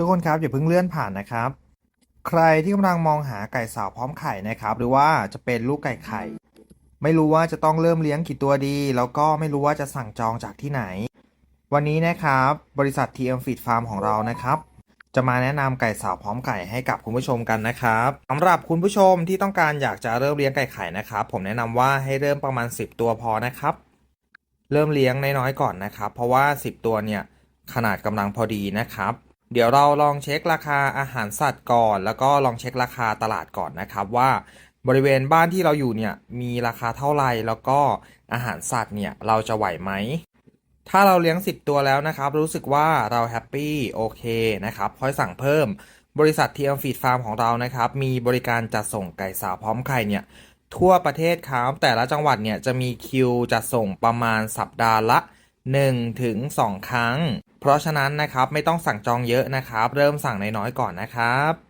ทุกคนครับอย่าเพิ่งเลื่อนผ่านนะครับ ใครที่กำลังมองหาไก่สาวพร้อมไข่นะครับ หรือว่าจะเป็นลูกไก่ไข่ ไม่รู้ว่าจะต้องเริ่มเลี้ยงกี่ตัวดี แล้วก็ไม่รู้ว่าจะสั่งจองจากที่ไหน วันนี้นะครับ บริษัท TM Feed Farm ของเรานะครับ จะมาแนะนำไก่สาวพร้อมไก่ให้กับคุณผู้ชมกันนะครับสำหรับคุณผู้ชมที่ต้องการอยากจะเริ่มเลี้ยงไก่ไข่นะครับ ผมแนะนำว่าให้เริ่มประมาณ 10 ตัวพอนะครับ เริ่มเลี้ยงน้อยๆก่อนนะครับ เพราะว่า 10 ตัวเนี่ยขนาดกำลังพอดีนะครับ เดี๋ยวเราลองเช็คราคาอาหารสัตว์ก่อน แล้วก็ลองเช็คราคาตลาดก่อนนะครับว่าบริเวณบ้านที่เราอยู่เนี่ยมีราคาเท่าไหร่แล้วก็อาหารสัตว์เนี่ยเราจะไหวไหม ถ้าเราเลี้ยง 10 ตัวแล้วนะครับ รู้สึกว่าเราแฮปปี้โอเคนะครับค่อยสั่งเพิ่ม บริษัท TM Feed Farm ของเรานะครับ มีบริการจัดส่งไก่สาวพร้อมไข่เนี่ยทั่วประเทศครับแต่ละจังหวัดเนี่ยจะมีคิวจัดส่งประมาณสัปดาห์ละ1ถึง2ครั้ง เพราะฉะนั้นนะครับไม่ต้องสั่งจองเยอะนะครับ เริ่มสั่งน้อยๆก่อนนะครับ